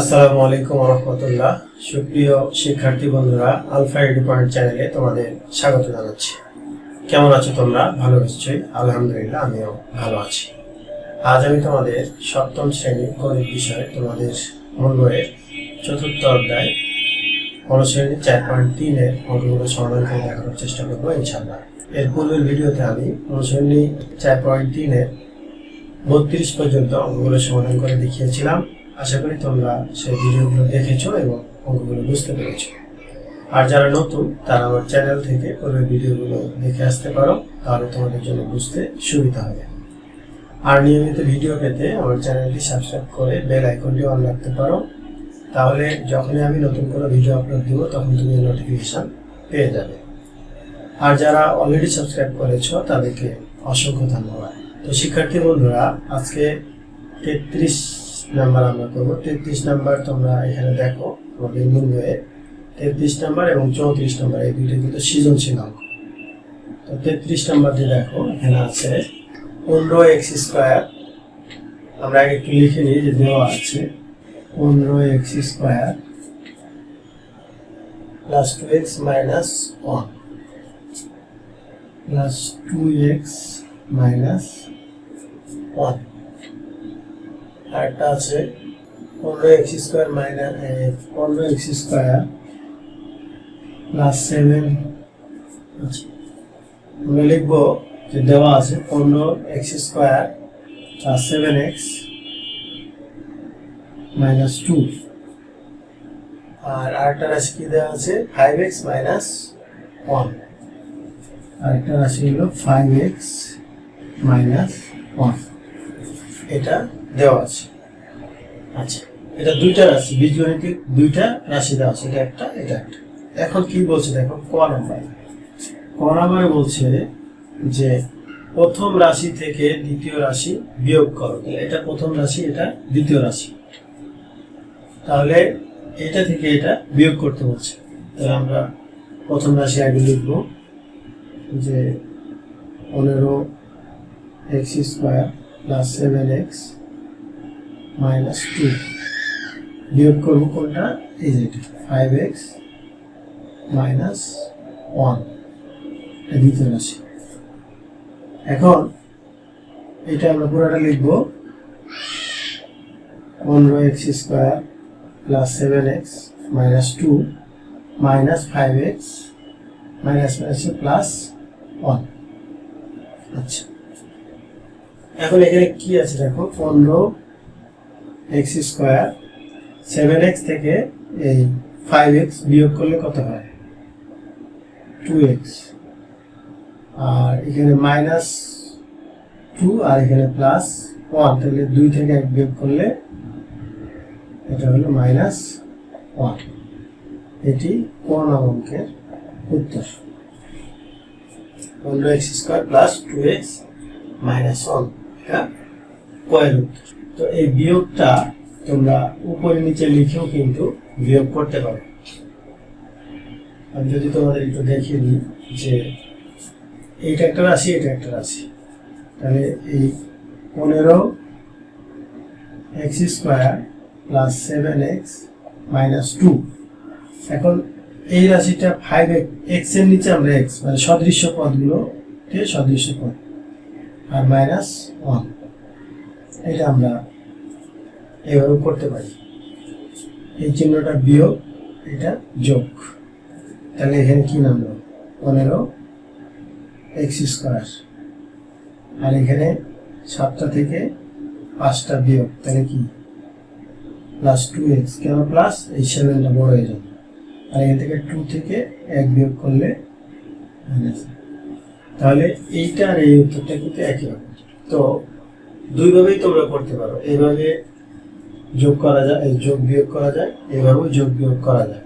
আসসালামু আলাইকুম রহমতুল্লাহ। সুপ্রিয় শিক্ষার্থী বন্ধুরা, আলফা এডু পয়েন্ট চ্যানেলে তোমাদের স্বাগত জানাচ্ছি। কেমন আছো তোমরা? ভালো নিশ্চয়ই। আলহামদুলিল্লাহ, আমিও ভালো আছি। আজ আমি তোমাদের সপ্তম শ্রেণির গণিত বিষয়ে তোমাদের মূল চতুর্থ অধ্যায় অনুশ্রেণীর চার পয়েন্ট তিনের অঙ্কগুলো সমাধান করে দেখানোর চেষ্টা করব ইনশাল্লাহ এর পূর্বের ভিডিওতে আমি অনুশ্রেণী চার পয়েন্ট তিনের বত্রিশ পর্যন্ত অঙ্কগুলো সমাধান করে দেখিয়েছিলাম। আশা করি তোমরা সেই ভিডিওগুলো দেখেছ এবং অঙ্কগুলো বুঝতে পেরেছ। আর যারা নতুন, তারা আমার চ্যানেল থেকে পূর্বের ভিডিওগুলো দেখে আসতে পারো, তাহলে তোমাদের জন্য বুঝতে সুবিধা হবে। আর নিয়মিত ভিডিও পেতে আমার চ্যানেলটি সাবস্ক্রাইব করে বেল আইকনটি অন রাখতে পারো। তাহলে যখনই আমি নতুন কোনো ভিডিও আপলোড দিব, তখন তুমি নোটিফিকেশন পেয়ে যাবে। আর যারা অলরেডি সাবস্ক্রাইব করেছ, তাদেরকে অসংখ্য ধন্যবাদ। তো শিক্ষার্থী বন্ধুরা, আজকে তেত্রিশ নাম্বার আমরা করব। তেত্রিশ নাম্বার তোমরা এখানে দেখো মূল বইয়ে তেত্রিশ নাম্বার এবং চৌত্রিশ নাম্বার, এই দুইটা কিন্তু সৃজনশীল অঙ্ক। তো তেত্রিশ নাম্বারটি দেখো, এখানে আছে পনেরো এক্স স্কোয়ার। আমরা আগে একটু লিখে নিই যে দেওয়া আছে পনেরো x square plus two x minus one. Plus two x minus one. আরেকটা আছে, পনেরো এক্স স্কোয়ার মাইনাস পনেরো এক্স স্কোয়ার প্লাস সেভেন আমরা লিখব যে দেওয়া আছে পনেরো x square plus seven x minus two আর আরেকটা রাশি কি দেওয়া আছে? ফাইভ এক্স মাইনাস ওয়ান আরেকটা রাশি হলো ফাইভ এক্স মাইনাস ওয়ান এটা দেওয়া আছে। আচ্ছা এটা দুইটা রাশি, বীজগণিতিক দুইটা রাশি দেওয়া আছে, এটা একটা এটা একটা। এখন কি বলছে দেখো, ক নাম্বার? ক নাম্বারে বলছে যে প্রথম রাশি থেকে দ্বিতীয় রাশি বিয়োগ করো। এটা প্রথম রাশি, এটা দ্বিতীয় রাশি। তাহলে এটা থেকে এটা বিয়োগ করতে বলছে। তাহলে আমরা প্রথম রাশি আগে লিখব যে পনেরো x square plus seven x minus two বিয়োগ করব কোনটা? এই যে ফাইভ এক্স মাইনাস ওয়ান দ্বিতীয় রাশি। এখন এটা আমরা পুরোটা লিখব। পনেরো x square plus seven x minus two minus five x minus minus plus one আচ্ছা। এখন এখানে কি আছে দেখো? পনেরো এক্স স্কোয়ার সেভেন এক্স থেকে এই ফাইভ এক্স বিয়োগ করলে কত হয়? টু এক্স আর এখানে মাইনাস টু আর এখানে প্লাস ওয়ান তাহলে দুই থেকে এক বিয়োগ করলে এটা হলো মাইনাস ওয়ান এটি কোন অঙ্কের উত্তর? পনেরো x square plus two x minus one এটা কয়ের উত্তর। তো এই বিয়োগটা তোমরা উপরে নিচে লিখেও কিন্তু বিয়োগ করতে পারো। আমি যদি তোমাদের একটু দেখিয়ে দিই যে এইটা একটা রাশি, এটা একটা রাশি। তাহলে এই পনেরো x square plus seven x minus two. এখন এই রাশিটা ফাইভ এক্সের নিচে আমরা এক্স মানে সদৃশ্য পদগুলোতে সদৃশ্য পদ, আর মাইনাস ওয়ান এটা আমরা এভাবে করতে পারি। এই চিহ্নটা বিয়োগ, এটা যোগ। তাহলে এখানে কি নামলো? পনেরো এক্স স্কোয়ার। আর এখানে সাতটা থেকে পাঁচটা বিয়োগ, তাহলে কি? Plus two x. কেন প্লাস? এই সেভেনটা বড় হয়ে যাবে। আর এখান থেকে টু থেকে এক বিয়োগ করলে তাহলে এইটা আর এই উত্তরটা কিন্তু একই রকম। তো দুইভাবেই তোমরা করতে পারো। এইভাবে যোগ করা যায় যোগ বিয়োগ করা যায়, এভাবেও যোগ বিয়োগ করা যায়।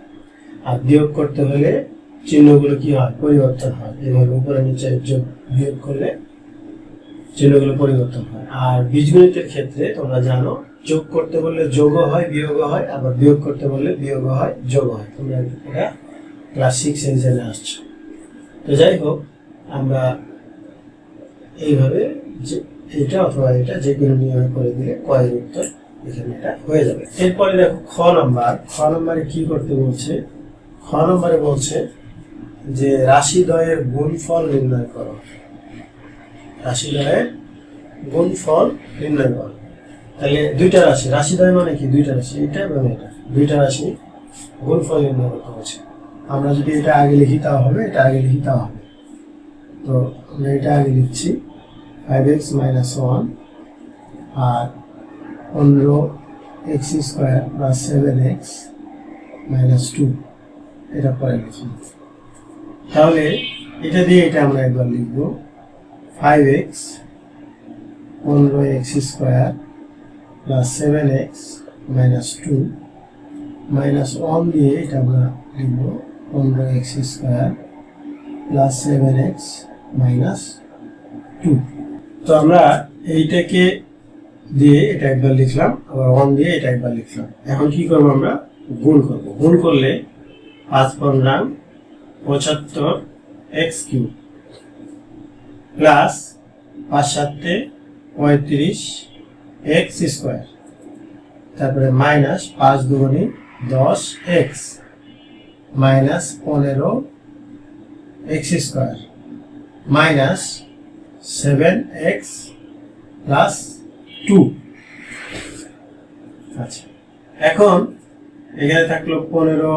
আর বিয়োগ করতে হলে চিহ্নগুলো কি হয়? পরিবর্তন হয়। এভাবে উপরে নিচে যোগ বিয়োগ করলে চিহ্নগুলো পরিবর্তন হয়। আর বীজগণিতের ক্ষেত্রে তোমরা জানো, যোগ করতে বললে যোগও হয়, বিয়োগও হয়, আবার বিয়োগ করতে বললে বিয়োগও হয় যোগ হয়। তোমরা এটা ক্লাস সিক্স জেনে আসছো। তো যাই হোক, আমরা এইভাবে যে এটা অথবা এটা যে কোনো নিয়মে করে দিলে কয়ের উত্তর এখানে এটা হয়ে যাবে। এরপরে দেখো খ নাম্বার। খ নাম্বারে কি করতে বলছে? খ নাম্বারে বলছে যে, রাশিদ্বয়ের গুণফল নির্ণয় করো। রাশিদ্বয়ের গুণফল নির্ণয় করো। তাহলে দুইটা রাশি, রাশিদ্বয় মানে কি? দুইটা রাশি, এটা এবং এটা। দুইটা রাশি গুণফল নির্ণয় করতে বলছে। আমরা যদি এটা আগে লিখি, তাও হবে। এটা আগে লিখি, তাও হবে। তো আমরা এটা আগে লিখছি। ফাইভ এক্স মাইনাস ওয়ান আর পনেরো x square plus seven x minus two এটা পরে লিখি তাহলে এটা দিয়ে এটা আমরা একবার লিখব। ফাইভ এক্স পনেরো x square plus seven x minus two minus one দিয়ে এটা আমরা লিখব। পনেরো x square plus seven x minus two তো আমরা এইটাকে দিয়ে এটা একবার লিখলাম, আবার ওয়ান দিয়ে এটা একবার লিখলাম। এখন কি করব আমরা? গুণ করব। গুণ করলে পাঁচ পনেরো, পঁচাত্তর এক্স কিউব প্লাস পাঁচ সাতে পঁয়ত্রিশ এক্স স্কোয়ার তারপরে মাইনাস পাঁচ দুগুণি দশ এক্স মাইনাস পনেরো x square minus seven x plus two আচ্ছা। এখন এখানে থাকল পনেরো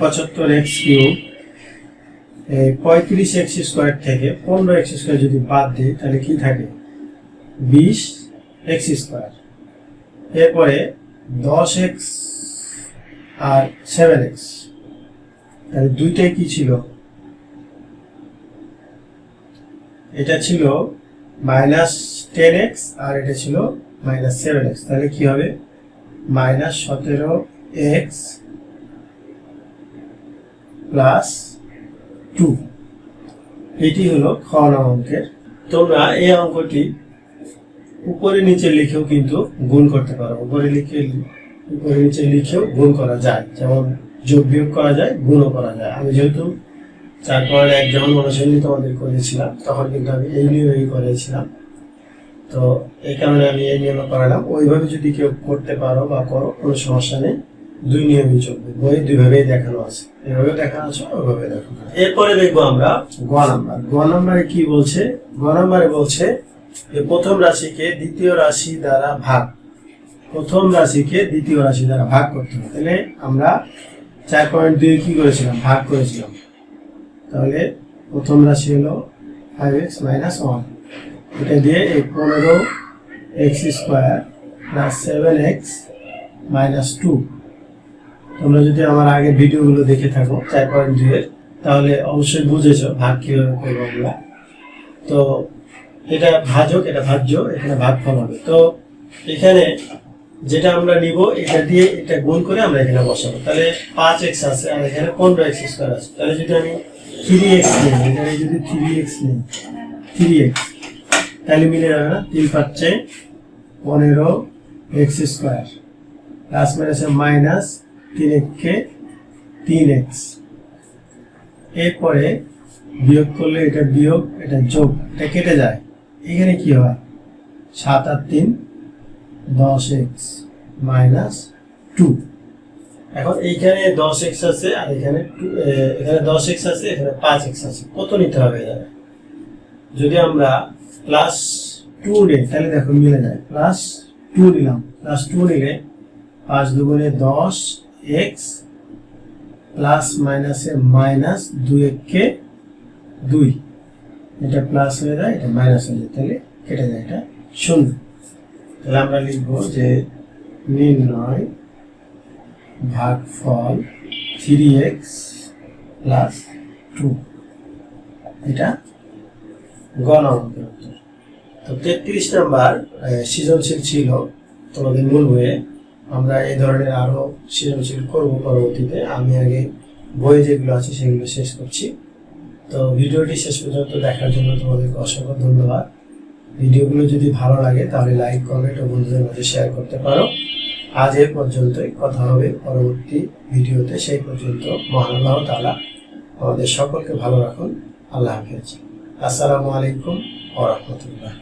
পঁচাত্তর এক্স কিউব। পঁয়ত্রিশ এক্স স্কোয়ার থেকে পনেরো এক্স স্কোয়ার যদি বাদ দিই, তাহলে কি থাকে? বিশ এক্স স্কোয়ার এরপরে দশ এক্স আর সেভেন এক্স তাহলে দুইটাই কি ছিল? এটা ছিল মাইনাস টেন এক্স আর এটা ছিল মাইনাস সেভেন এক্স। তাহলে কি হবে? মাইনাস সতেরো এক্স প্লাস টু। এটি হলো খ অঙ্কের। তোমরা এই অঙ্কটি উপরে নিচে লিখেও কিন্তু গুণ করতে পারো। উপরে লিখে উপরে নিচে লিখেও গুণ করা যায়। যেমন যোগ বিয়োগ করা যায়, গুণও করা যায়। আমি যেহেতু চার পয়েন্ট এক যেমন অনুশীলনী তোমাদের করেছিলাম তখন কিন্তু আমি এই নিয়মেই করেছিলাম। তো এই কারণে আমি এই নিয়মে করালাম। ওইভাবে যদি কেউ করতে পারো বা করো কোনো সমস্যা নেই। দুই নিয়মই চলবে। বই দুইভাবেই দেখানো আছে। এভাবে দেখানো আছে ওইভাবে দেখানো। এরপরে দেখব আমরা। গ নাম্বার। গ নাম্বারে কি বলছে? গ নাম্বারে বলছে যে প্রথম রাশিকে দ্বিতীয় রাশি দ্বারা ভাগ। প্রথম রাশিকে দ্বিতীয় রাশি দ্বারা ভাগ করতে হবে। তাহলে আমরা চার পয়েন্ট দুই কি করেছিলাম? ভাগ করেছিলাম। তাহলে প্রথম রাশি হলো ফাইভ এক্স মাইনাস ওয়ান এটা দিয়ে এই পনেরো x square plus seven x minus two তোমরা যদি আমার আগের ভিডিওগুলো দেখে থাকো, চার পয়েন্ট দুইয়ের, তাহলে অবশ্যই বুঝেছ ভাগ কীভাবে করব আমরা। তো এটা ভাজক এটা ভাজ্য এখানে ভাগ ফল হবে। তো এখানে যেটা আমরা নিব, এটা দিয়ে এটা গুণ করে আমরা এখানে বসাবো। তাহলে পাঁচ এক্স আছে, আর এখানে পনেরো এক্স স্কোয়ার আছে। তাহলে যদি আমি থ্রি এক্স নিই এখানে যদি থ্রি এক্স নিই থ্রি এক্স তাহলে মিলে যাবে না, তিন পাচ্ছে পনেরো এক্স স্কোয়ার প্লাস মাইনাসে মাইনাস তিন এককে তিন এক্স এরপরে বিয়োগ করলে এটা বিয়োগ, এটা যোগ, এটা কেটে যায়। এখানে কি হয়? সাত আর তিন, দশ এক্স মাইনাস টু এখন এইখানে দশ এক্স আছে, আর এখানে এখানে দশ এক্স আছে, এখানে পাঁচ এক্স আছে। কত নিতে হবে এখানে? যদি আমরা প্লাস টু নিই, তাহলে দেখো মিলে যায়। প্লাস টু নিলাম। প্লাস টু নিলে পাঁচ দুগুণে দশ এক্স প্লাস মাইনাসে মাইনাস দুই এককে দুই। এটা প্লাস হয়ে যায়, এটা মাইনাস হয়ে যায়। তাহলে কেটে যায়, এটা শূন্য। তাহলে আমরা লিখব যে নির্ণয় ভাগফল থ্রি এক্স প্লাস টু। এটা গণ অঙ্কের উত্তর। তো তেত্রিশ নাম্বার সৃজনশীল ছিল। তোমাদের মূল বইয়ে আমরা এই ধরনের আরও সৃজনশীল করব পরবর্তীতে। আমি আগে বই যেগুলো আছে সেগুলো শেষ করছি। তো ভিডিওটি শেষ পর্যন্ত দেখার জন্য তোমাদেরকে অসংখ্য ধন্যবাদ। ভিডিওগুলো যদি ভালো লাগে তাহলে লাইক, কমেন্ট ও বন্ধুদের মাঝে শেয়ার করতে পারো। আজ এ পর্যন্তই। কথা হবে পরবর্তী ভিডিওতে। সেই পর্যন্ত মহান আল্লাহ তাআলা আমাদের সকলকে ভালো রাখুন। আল্লাহ হাফেজ। আসসালামু আলাইকুম ও রাহমাতুল্লাহ।